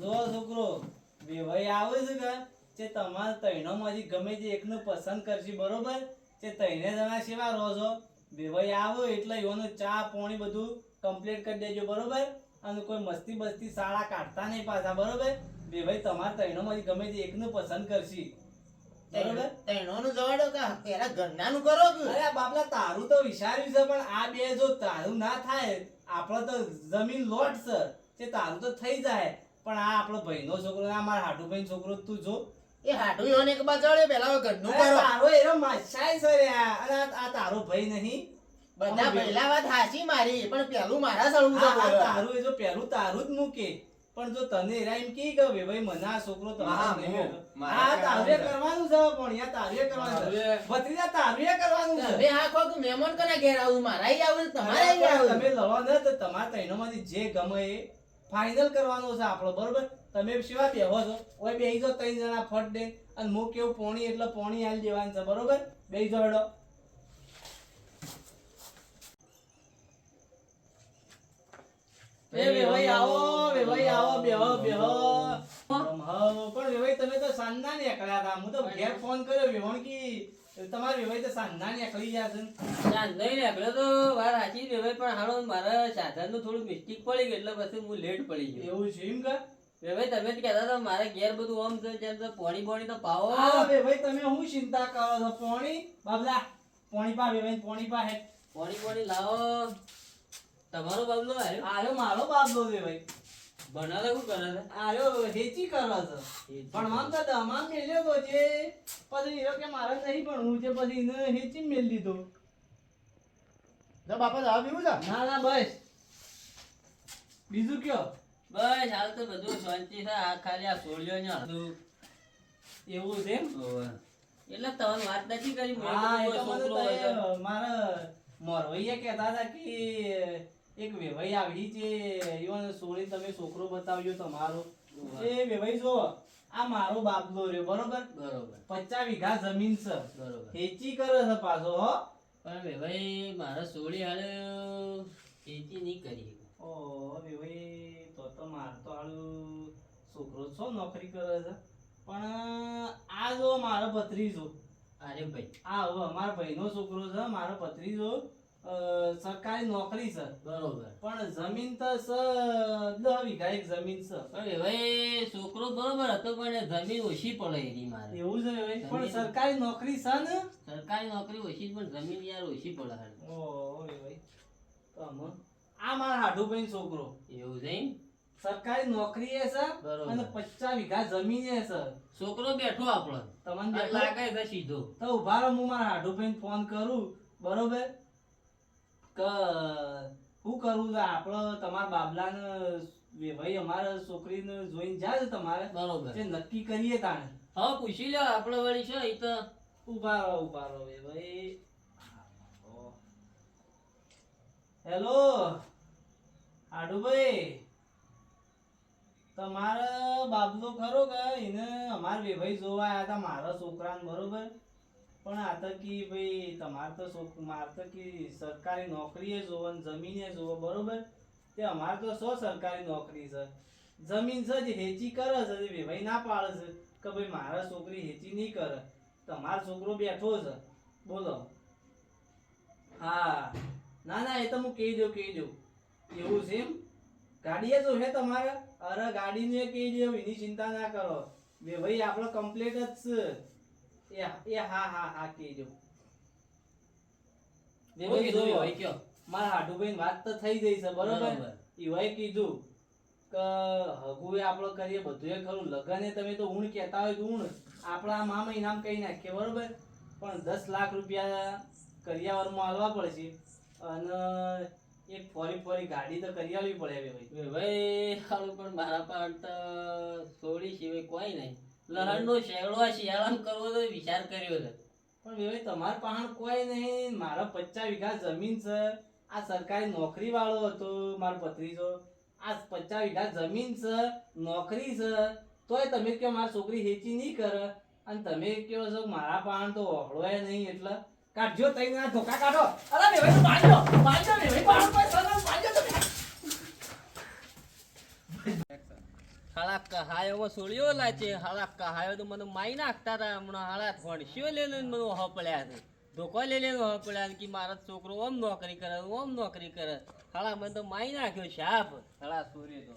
જો છોકરો વેવાઈ આવે છે કે જે તમારે તૈણોમાંથી ગમે તે એકનું પસંદ કરશે બરોબર? જે તૈને જણા સેવા રહો છો. વેવાઈ આવો એટલે એવાનું ચા પોણી બધું કમ્પ્લીટ કરી દેજો બરોબર? અને કોઈ મસ્તી બસ્તી શાળા કાઢતા નહીં પાછા બરોબર? વેવાઈ તમારે તૈણોમાંથી ગમે તે એકનું પસંદ કરશે. બરોબર? તૈણોનું જવાડો કે? પેલા ઘરનાનું કરો અરે બાપલા તારું તો વિચાર્યું છે પણ આ બે જો તારું ના થાય આપણો તો જમીન લોટ છે તે તારું તો થઈ જાય. પણ આ આપણો ભાઈનો છોકરો આ મારા હાટુભાઈ છોકરો તું જો. એ હાટુ યોને એક બાજુ પેલા હવે ઘરનું કરો. તારો એનો માછાય છે રે આ. તારો ભાઈ નહીં. બધા પહેલા વાત હાચી મારી પણ પેલું મારા સળવું છે તારું એ જો પેલું તારું જ મૂકે. પણ જો તને એરા એમ કહે કે ભાઈ મને આ છોકરો તમારો હા, તારું કરવાનું છે. પણ યા તારે કરવાનું છે. ભત્રીજા તારે કરવાનું છે. તમે આ કોક કે મહેમાન કોના ઘેર આવું? મારા આવું તમારે આવું તમે લવા ન તો તમારા માંથી જે ગમે એ ફાઇનલ કરવાનો છે આપણો બરોબર? તમે શિવા બેહો છો. ઓય બે જો ત્રણ જણા ફટ દે અને હું કેવું પોણી એટલે પોણી આલી દેવાનું છે બરોબર? બે જો હડો. એ વેવાઈ આવો ભાઈ આવો બેહો બેહો. પણ ભાઈ તમે તો સાંજના નીકળ્યા હતા. હું તો ઘેર ફોન કર્યો વેવણ કી? તમારે વેવાઈ તો સાંજના નીકળી ગયા છે. ને. ના, નીકળ્યો તો વાર સાચી વેવાઈ પણ હાલો મારા સાધનનું થોડું મિસ્ટેક પડી ગયું એટલે પછી હું લેટ પડી ગયો. એવું છે એમ કે? વેવાઈ તમે જ કહેતા હતા મારે ઘેર બધું આમ છે જેમ તો પોણી પોણી તો પાવો. બે તમે શું ચિંતા કરો છો? પોણી? બાબલા પોણી પા બે પોણી પા હે. પોણી પોણી લાવો. તમારો બાબલો આવ્યો આયો મારો બાબલો બે ભાઈ શું કરે આયો હેચી કરો છો. પણ આમ તો દમામ મેલ્યો તો છે. પછી એરો કે મારે નહીં ભણવું છે પછી એને હેચી મેલ દીધો. બાપા જવા પીવું છે ના ના બસ. બીજું કયો? બસ હાલ તો બધું શાંતિ છે. આ ખાલી આ સોળ્યો ને હતું. એવું છે એટલે તમને વાત નથી કરી. મારા મોરવૈયા કહેતા હતા કે એક વેવાઈ આવી છે. ઈવન સોળી તમે છોકરો બતાવજો તમારો. એ વેવાઈ જો આ મારો બાપલો રહ્યો બરોબર? બરોબર. પચાસ વીઘા જમીન છે. બરોબર. ખેતી કરે છે પાછો હો. પણ વેવાઈ મારા સોળી હાલ ખેતી નહીં કરી. ઓ વેવાઈ તો તો માર તો હાલ છોકરો છો નોકરી કરે છે. પણ આ જો મારો ભત્રીજો. અરે ભાઈ. આ હવે અમારા ભાઈનો છોકરો છે મારો ભત્રીજો. અ, સરકારી નોકરી છે. બરોબર. પણ જમીન તો સ દસ વીઘા એક જમીન છે. હવે છોકરો બરોબર હતો પણ જમીન ઓછી પડે એની મારે. એવું છે ભાઈ પણ સરકારી નોકરી છે ને? સરકારી નોકરી ઓછી પણ જમીન યાર ઓછી પડે ઓ ભાઈ તો આ મારા હાડુભાઈ છોકરો. એવું છે સરકારી નોકરી એ છે બરોબર. અને પચાસ વીઘા જમીન એ છે. છોકરો બેઠો આપણો. તમને લાગે છે સીધો. તો ઊભા રહો હું મારા હાડુભાઈને ફોન કરું. બરોબર? કે શું કરવું આપણો તમારા બાબલાને ભાઈ અમારા છોકરીને જોઈને જાય તમારે. બરોબર. નક્કી કરીએ તાણે. હા પૂછી લ્યો આપણે વળી છે એ તો. ઊભા રહો ઊભા રહો ભાઈ. હેલો. હાડુભાઈ તમારા બાબલો ખરો કે એને અમારા વેભાઈ જોવા આવ્યા હતા મારા છોકરાને બરોબર? પણ આ તો કે ભાઈ, તમારે તો શોખ મારે તો કે સરકારી નોકરીએ જોવો ને જમીને જોવો, બરોબર? તે અમારે તો શું સરકારી નોકરી છે? જમીન છે જે હેચી કરે છે, જે વેભાઈ ના પાડે છે, કે ભાઈ મારા છોકરી હેચી નહીં કરે. તમારો છોકરો બેઠો છે. બોલો. હા. ના ના, એ તો હું કહી દઉં કહી દઉં. એવું છે એમ? ગાડીએ જો હે તમારે? અરે ગાડીને કહી દઉં એની ચિંતા ના કરો. ભાઈ આપણો કમ્પ્લીટ જ છે. એ એ હા હા હા કેજો કીધું હોય કયો? મારા હાડુભાઈ વાત તો થઈ ગઈ છે બરોબર? બરોબર. કીધું કે હગુએ આપણો કરીએ બધું એ ખરું. લગને તમે તો ઊણ કહેતા હોય તો ઊણ આપણા મામા ઇનામ કહી નાખીએ બરોબર? પણ દસ લાખ રૂપિયા કરિયાવરમાં હાલવા પડશે અને એક ફોરી ફોરી ગાડી તો કરી આવવી પડે હવે ભાઈ પણ મારા પાસે તો સોળી સિવાય કોઈ નહીં. લહણનો શેગડો આ શિયાળામાં કરવો તો વિચાર કર્યો છે. પણ ભાઈ તમાર પાસે કોઈ નહીં. મારા પચાસ વીઘા જમીન છે. આ સરકારી નોકરી વાળો હતો, મારો ભત્રીજો. આ પચાસ વીઘા જમીન છે, નોકરી છે. તોય તમે કહો મારી છોકરી હેચી નહીં કરે. અને તમે કહો છો મારા પાસે તો ઓહળો નહીં એટલે. કાઢજો તઈ ના ધોકા કાઢો. અરે ભાઈ બાંધો કહાયોમાં સોળીઓ લાચે હાલા કહાયો તો મને માઈ નાખતા હતા, હમણાં હાલા ફણસીઓ લઈ લઈને મને ઓહ પડ્યા છે. ધોકો લઈ લઈને છે કે મારો છોકરો ઓમ નોકરી કરે, ઓમ નોકરી કરે. હાલા, મને તો માઈ નાખ્યો શાપ હાલા, સોરી તો.